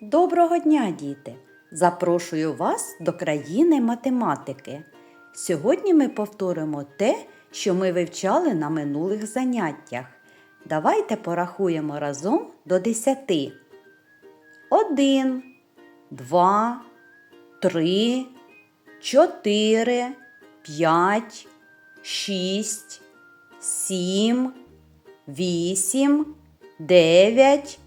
Доброго дня, діти! Запрошую вас до країни математики. Сьогодні ми повторимо те, що ми вивчали на минулих заняттях. Давайте порахуємо разом до десяти. Один, два, три, чотири, п'ять, шість, сім, вісім, дев'ять,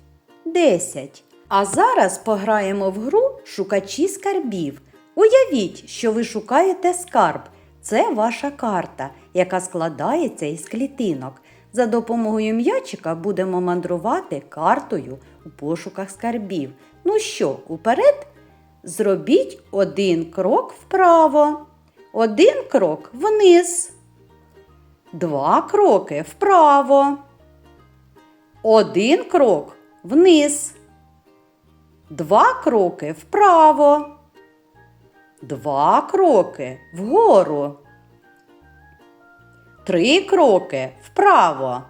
десять. А зараз пограємо в гру Шукачі скарбів. Уявіть, що ви шукаєте скарб. Це ваша карта, яка складається із клітинок. За допомогою м'ячика будемо мандрувати картою у пошуках скарбів. Ну що, уперед? Зробіть один крок вправо, один крок вниз, два кроки вправо, один крок вниз. Два кроки вправо. Два кроки вгору. Три кроки вправо.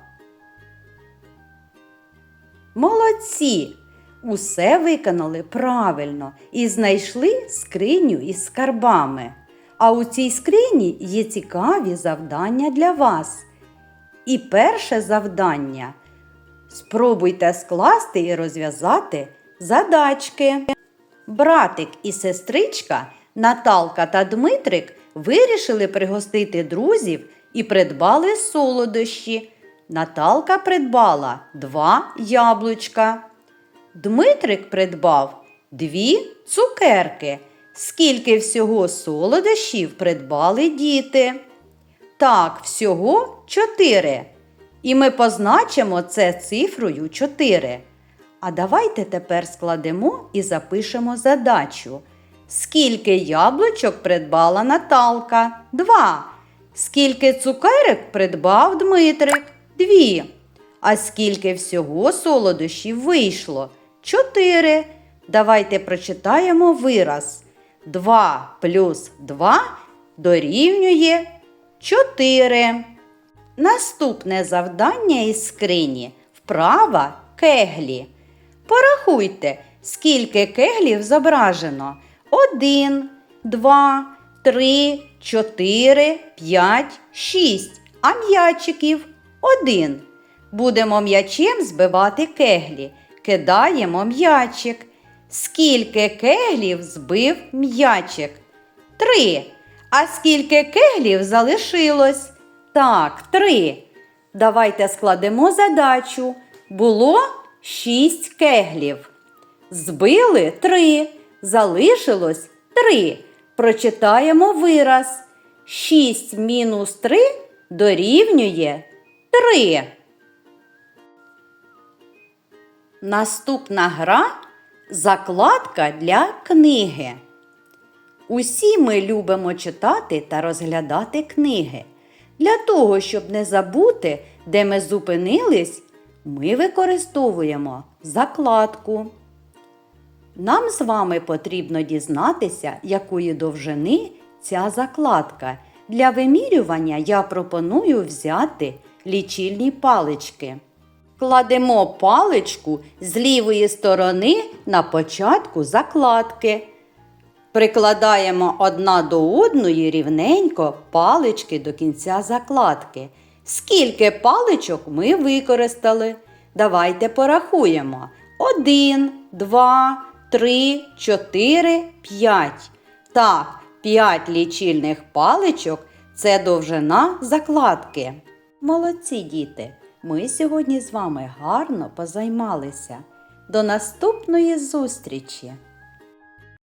Молодці! Усе виконали правильно і знайшли скриню із скарбами. А у цій скрині є цікаві завдання для вас. І перше завдання спробуйте скласти і розв'язати задачки. Братик і сестричка Наталка та Дмитрик вирішили пригостити друзів і придбали солодощі. Наталка придбала два яблучка. Дмитрик придбав дві цукерки. Скільки всього солодощів придбали діти? Так, всього чотири. І ми позначимо це цифрою 4. А давайте тепер складемо і запишемо задачу. Скільки яблучок придбала Наталка? Два. Скільки цукерок придбав Дмитрик? Дві. А скільки всього солодощів вийшло? Чотири. Давайте прочитаємо вираз. 2 плюс 2 дорівнює 4. Наступне завдання із скрині вправа кеглі. Порахуйте, скільки кеглів зображено. Один, два, три, чотири, п'ять, шість. А м'ячиків один. Будемо м'ячем збивати кеглі. Кидаємо м'ячик. Скільки кеглів збив м'ячик? Три. А скільки кеглів залишилось? Так, три. Давайте складемо задачу. Було шість кеглів. Збили три. Залишилось три. Прочитаємо вираз. Шість мінус три дорівнює три. Наступна гра закладка для книги. Усі ми любимо читати та розглядати книги. Для того, щоб не забути, де ми зупинились, ми використовуємо закладку. Нам з вами потрібно дізнатися, якої довжини ця закладка. Для вимірювання я пропоную взяти лічильні палички. Кладемо паличку з лівої сторони на початку закладки. Прикладаємо одна до одної рівненько палички до кінця закладки. Скільки паличок ми використали? Давайте порахуємо. Один, два, три, чотири, п'ять. Так, п'ять лічильних паличок це довжина закладки. Молодці діти! Ми сьогодні з вами гарно позаймалися. До наступної зустрічі!